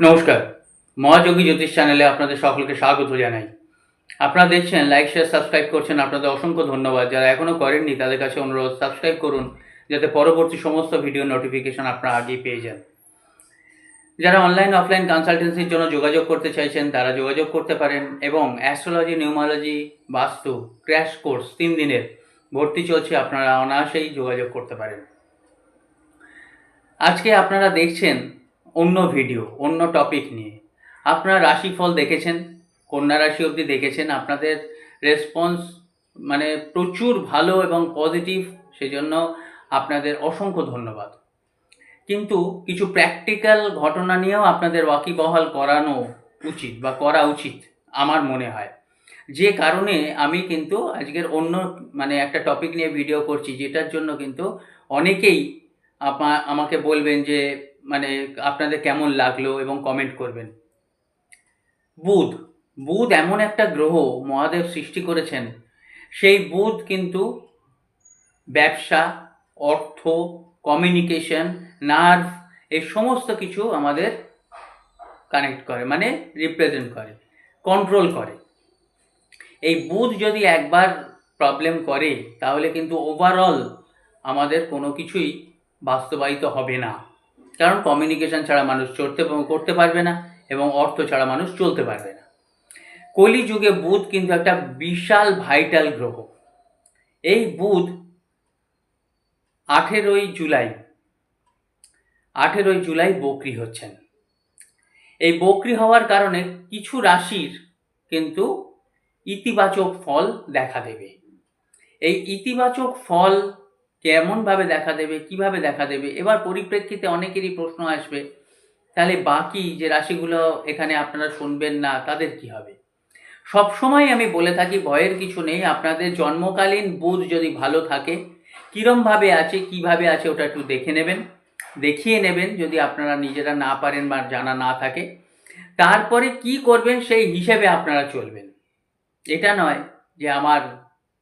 নমস্কার। মহাযোগী জ্যোতিষ চ্যানেলে আপনাদের সকলকে স্বাগত জানাই। আপনারা দেখছেন লাইক শেয়ার সাবস্ক্রাইব করছেন। আপনাদের অসংখ্য ধন্যবাদ। যারা এখনও করেননি, তাদের কাছে অনুরোধ সাবস্ক্রাইব করুন, যাতে পরবর্তী সমস্ত ভিডিও নোটিফিকেশন আপনারা আগেই পেয়ে যান। যারা অনলাইন অফলাইন কনসালটেন্সির জন্য যোগাযোগ করতে চাইছেন, তারা যোগাযোগ করতে পারেন এবং অ্যাস্ট্রোলজি নিউমালজি বাস্তু ক্র্যাশ কোর্স তিন দিনের ভর্তি চলছে, আপনারা অনায়াসেই যোগাযোগ করতে পারেন। আজকে আপনারা দেখছেন অন্য ভিডিও অন্য টপিক নিয়ে। আপনারা রাশিফল দেখেছেন, কন্যা রাশি অবধি দেখেছেন, আপনাদের রেসপন্স মানে প্রচুর ভালো এবং পজিটিভ সেজন্য আপনাদের অসংখ্য ধন্যবাদ। কিন্তু কিছু প্র্যাকটিক্যাল ঘটনা নিয়েও আপনাদের ওয়াকিবহাল করানো উচিত বা করা উচিত, আমার মনে হয়। যে কারণে আমি কিন্তু আজকের অন্য মানে একটা টপিক নিয়ে ভিডিও করছি, যেটার জন্য কিন্তু অনেকেই আমাকে বলবেন যে মানে আপনাদের কেমন লাগল এবং কমেন্ট করবেন। বুধ বুধ এমন একটা গ্রহ মহাদেব সৃষ্টি করেছেন। সেই বুধ কিন্তু ব্যবসা, অর্থ কমিউনিকেশন নার্ভ এই সমস্ত কিছু আমাদের কানেক্ট করে মানে রিপ্রেজেন্ট করে কন্ট্রোল করে। এই বুধ যদি একবার প্রবলেম করে, তাহলে কিন্তু ওভারঅল আমাদের কোনো কিছুই বাস্তবায়িত হবে না। কারণ কমিউনিকেশন ছাড়া মানুষ চড়তে করতে পারবে না এবং অর্থ ছাড়া মানুষ চলতে পারবে না। কলিযুগে বুধ কিন্তু একটা বিশাল ভাইটাল গ্রহ। এই বুধ আঠেরোই জুলাই আঠেরোই জুলাই বকরি হচ্ছেন। এই বকরি হওয়ার কারণে কিছু রাশির কিন্তু ইতিবাচক ফল দেখা দেবে। এই ইতিবাচক ফল কেমনভাবে দেখা দেবে, কীভাবে দেখা দেবে, এবার পরিপ্রেক্ষিতে অনেকেরই প্রশ্ন আসবে, তাহলে বাকি যে রাশিগুলো এখানে আপনারা শুনবেন না, তাদের কি হবে? সব সময় আমি বলে থাকি, ভয়ের কিছু নেই, আপনাদের জন্মকালীন বুধ যদি ভালো থাকে, কীরমভাবে আছে, কীভাবে আছে, ওটা একটু দেখে নেবেন, দেখিয়ে নেবেন, যদি আপনারা নিজেরা না পারেন বা জানা না থাকে। তারপরে কি করবেন, সেই হিসেবে আপনারা চলবেন। এটা নয় যে আমার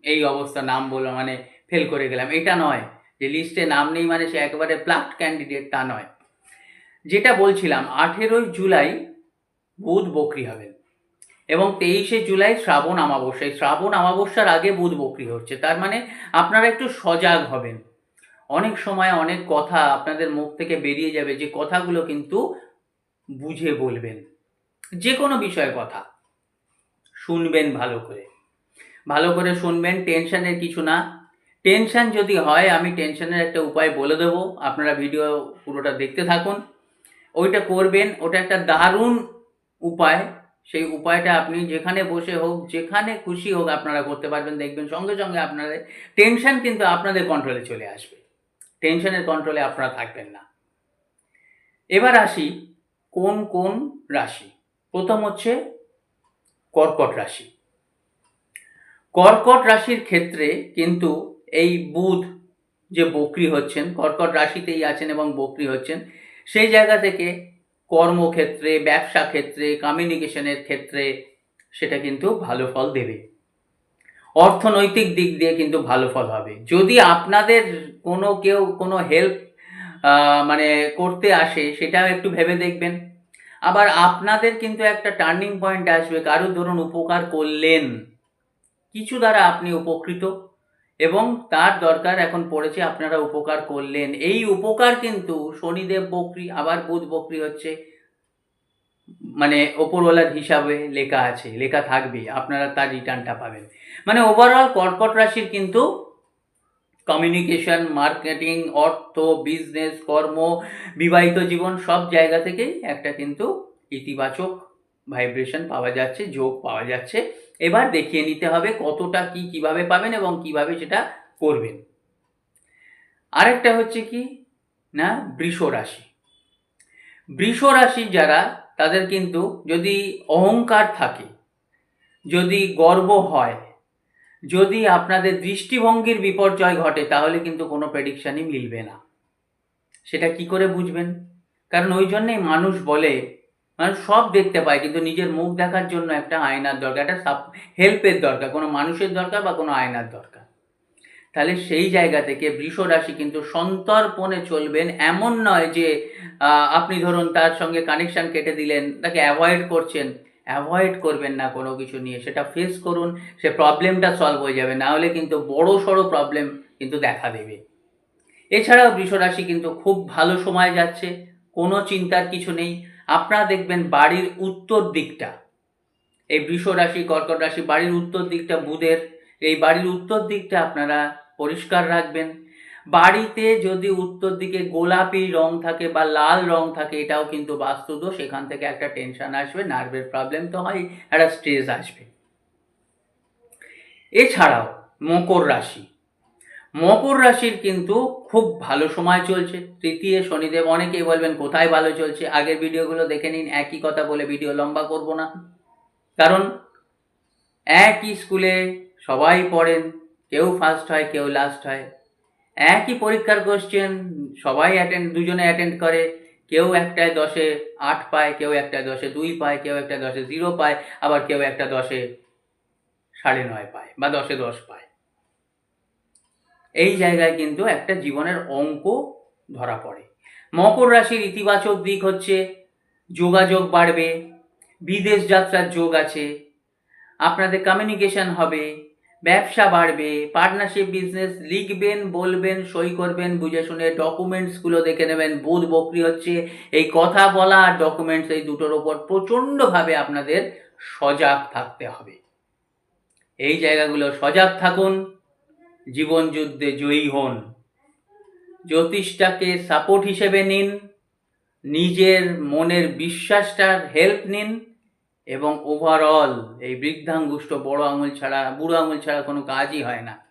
এই অবস্থা নাম বলো মানে ফেল করে গেলাম। এটা নয় যে লিস্টে নাম নেই মানে সে একেবারে প্লাক্ট ক্যান্ডিডেট তা নয়। যেটা বলছিলাম, আঠেরোই জুলাই বুধ বকরি হবেন এবং তেইশে জুলাই শ্রাবণ অমাবস্যা। এই শ্রাবণ অমাবস্যার আগে বুধ বকরি হচ্ছে, তার মানে আপনারা একটু সজাগ হবেন। অনেক সময় অনেক কথা আপনাদের মুখ থেকে বেরিয়ে যাবে, যে কথাগুলো কিন্তু বুঝে বলবেন। যে কোনো বিষয়ে কথা শুনবেন ভালো করে। ভালো করে শুনবেন, টেনশনের কিছু না। টেনশন যদি হয়, আমি টেনশনের একটা উপায় বলে দেবো। আপনারা ভিডিও পুরোটা দেখতে থাকুন। ওইটা করবেন, ওটা একটা দারুণ উপায়। সেই উপায়টা আপনি যেখানে বসে হোক, যেখানে খুশি হোক আপনারা করতে পারবেন। দেখবেন সঙ্গে সঙ্গে আপনাদের টেনশন কিন্তু আপনাদের কন্ট্রোলে চলে আসবে। টেনশনের কন্ট্রোলে আপনারা থাকবেন না। এবার আসি, কোন কোন রাশি? প্রথম হচ্ছে কর্কট রাশি। কর্কট রাশির ক্ষেত্রে কিন্তু এই বুধ যে বকরি হচ্ছেন, কর্কট রাশিতেই আছেন এবং বকরি হচ্ছেন, সেই জায়গা থেকে কর্মক্ষেত্রে, ব্যবসা ক্ষেত্রে কমিউনিকেশনের ক্ষেত্রে সেটা কিন্তু ভালো ফল দেবে। অর্থনৈতিক দিক দিয়ে কিন্তু ভালো ফল হবে। যদি আপনাদের কোনো কেউ কোনো হেল্প মানে করতে আসে, সেটাও একটু ভেবে দেখবেন। আবার আপনাদের কিন্তু একটা টার্নিং পয়েন্ট আসবে, কারও ধরুন উপকার করলেন, কিছু দ্বারা আপনি উপকৃত। এবং তার দরকার এখন পড়েছে, আপনারা উপকার করলেন। এই উপকার কিন্তু শনিদেব বকরি, আবার বুধ বকরি হচ্ছে মানে ওপরওয়ালার হিসাবে লেখা আছে, লেখা থাকবে, আপনারা তার রিটার্নটা পাবেন। মানে ওভারঅল কর্কট রাশির কিন্তু কমিউনিকেশন মার্কেটিং অর্থ বিজনেস কর্ম, বিবাহিত জীবন, সব জায়গা থেকেই একটা কিন্তু ইতিবাচক ভাইব্রেশন পাওয়া যাচ্ছে, যোগ পাওয়া যাচ্ছে। এবার দেখিয়ে নিতে হবে কতটা কি কীভাবে পাবেন এবং কীভাবে সেটা করবেন। আরেকটা হচ্ছে কি? না, বৃষ রাশি। বৃষ রাশি যারা, তাদের কিন্তু যদি অহংকার থাকে, যদি গর্ব হয়, যদি আপনাদের দৃষ্টিভঙ্গির বিপর্যয় ঘটে, তাহলে কিন্তু কোনো প্রেডিকশানই মিলবে না। সেটা কি করে বুঝবেন? কারণ ওই জন্যেই মানুষ বলে মানুষ সব দেখতে পায়, কিন্তু নিজের মুখ দেখার জন্য একটা আয়নার দরকার, একটা সাপ, হেল্পের দরকার, কোনো মানুষের দরকার বা কোনো আয়নার দরকার। তাহলে সেই জায়গা থেকে বৃষ রাশি কিন্তু সন্তর্পণে চলবেন, এমন নয় যে আপনি ধরুন তার সঙ্গে কানেকশান কেটে দিলেন, তাকে অ্যাভয়েড করছেন। অ্যাভয়েড করবেন না কোনো কিছু নিয়ে, সেটা ফেস করুন, সে প্রবলেমটা সলভ হয়ে যাবে না হলে কিন্তু বড় সড়ো প্রবলেম কিন্তু দেখা দেবে। এছাড়াও বৃষ রাশি কিন্তু খুব ভালো সময় যাচ্ছে, কোনো চিন্তার কিছু নেই। আপনারা দেখবেন বাড়ির উত্তর দিকটা। এই বৃষ রাশি, কর্কট রাশি বাড়ির উত্তর দিকটা বুধের। এই বাড়ির উত্তর দিকটা আপনারা পরিষ্কার রাখবেন। বাড়িতে যদি উত্তর দিকে গোলাপি রং থাকে বা লাল রং থাকে, এটাও কিন্তু বাস্তুদোষ এখান থেকে একটা টেনশন আসবে নার্ভের প্রবলেম তো হয়, একটা স্ট্রেস আসবে। এছাড়াও মকর রাশি মকর রাশির কিন্তু খুব ভালো সময় চলছে। তৃতীয় শনিদেব অনেকেই বলবেন, কোথায় ভালো চলছে? আগের ভিডিওগুলো দেখে নিন, একই কথা বলে ভিডিও লম্বা করব না। কারণ একই স্কুলে সবাই পড়েন, কেউ ফার্স্ট হয়, কেউ লাস্ট হয়। একই পরীক্ষার কোশ্চেন সবাই অ্যাটেন্ড দুজনে অ্যাটেন্ড করে। কেউ একটায় দশে আট পায়, কেউ একটা দশে দুই পায়, কেউ একটা দশে জিরো পায়, আবার কেউ একটা দশে সাড়ে নয় পায় বা দশে দশ পায়। এই জায়গায় কিন্তু একটা জীবনের অঙ্ক ধরা পড়ে। মকর রাশির ইতিবাচক দিক হচ্ছে যোগাযোগ বাড়বে, বিদেশ যাত্রার যোগ আছে, আপনাদের কমিউনিকেশন হবে, ব্যবসা বাড়বে পার্টনারশিপ বিজনেস লিখবেন, বলবেন, সই করবেন, বুঝে শুনে ডকুমেন্টসগুলো দেখে নেবেন, বোধ বকরি হচ্ছে এই কথা বলা আর ডকুমেন্টস এই দুটোর ওপর প্রচণ্ডভাবে আপনাদের সজাগ থাকতে হবে। এই জায়গাগুলো সজাগ থাকুন। জীবন যুদ্ধে জয়ী হন। জ্যোতিষটাকে সাপোর্ট হিসেবে নিন, নিজের মনের বিশ্বাসটার হেল্প নিন এবং ওভারঅল এই বৃদ্ধাঙ্গুষ্ঠ, বড় আঙুল ছাড়া, বুড়ো আঙুল ছাড়া কোনো কাজই হয় না।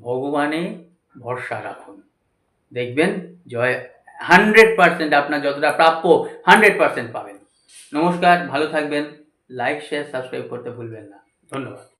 ভগবানে ভরসা রাখুন। দেখবেন জয় হান্ড্রেড পার্সেন্ট আপনার যতটা প্রাপ্য হান্ড্রেড পার্সেন্ট পাবেন। নমস্কার, ভালো থাকবেন। লাইক শেয়ার সাবস্ক্রাইব করতে ভুলবেন না। ধন্যবাদ।